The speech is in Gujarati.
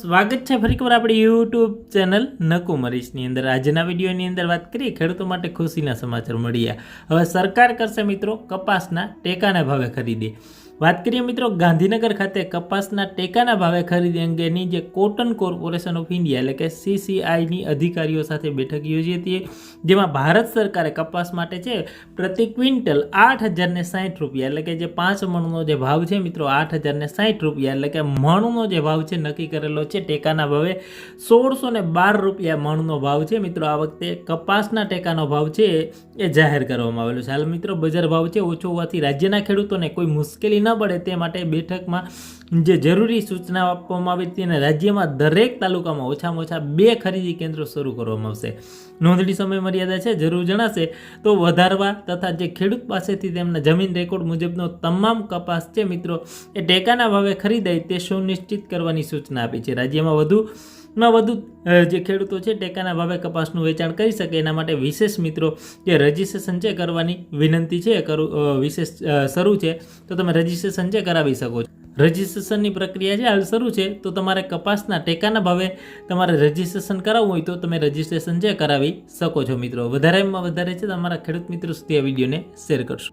સ્વાગત છે ફરીકવાર આપણી યુટ્યુબ ચેનલ નકુમરીશની અંદર. આજના વિડીયોની અંદર વાત કરીએ ખેડૂતો માટે ખુશીના સમાચાર મળ્યા. હવે સરકાર કરશે મિત્રો કપાસના ટેકાના ભાવે ખરીદી. વાત કરીએ મિત્રો ગાંધીનગર ખાતે કપાસના ટેકાના ભાવે ખરીદી અંગેની જે કોટન કોર્પોરેશન ઓફ ઇન્ડિયા એટલે કે સીસીઆઈની અધિકારીઓ સાથે બેઠક યોજી હતી, જેમાં ભારત સરકારે કપાસ માટે છે પ્રતિ ક્વિન્ટલ આઠ હજારને સાઠ રૂપિયા એટલે કે જે પાંચ મણનો જે ભાવ છે મિત્રો આઠ હજારને સાઠ રૂપિયા એટલે કે મણનો જે ભાવ છે નક્કી કરેલો છે ટેકાના ભાવે સોળસો ને બાર રૂપિયા મણનો ભાવ છે મિત્રો. આ વખતે કપાસના ટેકાનો ભાવ છે એ જાહેર કરવામાં આવેલો છે. હાલ મિત્રો બજાર ભાવ છે ઓછો હોવાથી રાજ્યના ખેડૂતોને કોઈ મુશ્કેલી ન પડે તે માટે બેઠકમાં જે જરૂરી સૂચના આપવામાં આવી હતી અને રાજ્યમાં દરેક તાલુકામાં ઓછામાં ઓછા બે ખરીદી કેન્દ્રો શરૂ કરવામાં આવશે. નોંધણી સમય મર્યાદા છે, જરૂર જણાશે તો વધારવા તથા જે ખેડૂત પાસેથી તેમના જમીન રેકોર્ડ મુજબનો તમામ કપાસ છે મિત્રો એ ટેકાના ભાવે ખરીદાય તે સુનિશ્ચિત કરવાની સૂચના આપી છે. રાજ્યમાં વધુ માં વધુ જે ખેડૂતો છે ટેકાના ભાવે કપાસનું વેચાણ કરી શકે, એના માટે વિશેષ મિત્રો, જે રજિસ્ટ્રેશન છે કરવાની વિનંતી છે કરું વિશેષ શરૂ છે, તો તમે રજિસ્ટ્રેશન છે કરાવી શકો છો. રજિસ્ટ્રેશનની પ્રક્રિયા છે હાલ શરૂ છે, તો તમારે કપાસના ટેકાના ભાવે તમારે રજિસ્ટ્રેશન કરાવવું હોય તો તમે રજિસ્ટ્રેશન છે કરાવી શકો છો મિત્રો. વધારેમાં વધારે છે તમારા ખેડૂત મિત્રો સુધી આ વિડીયોને શેર કરશો.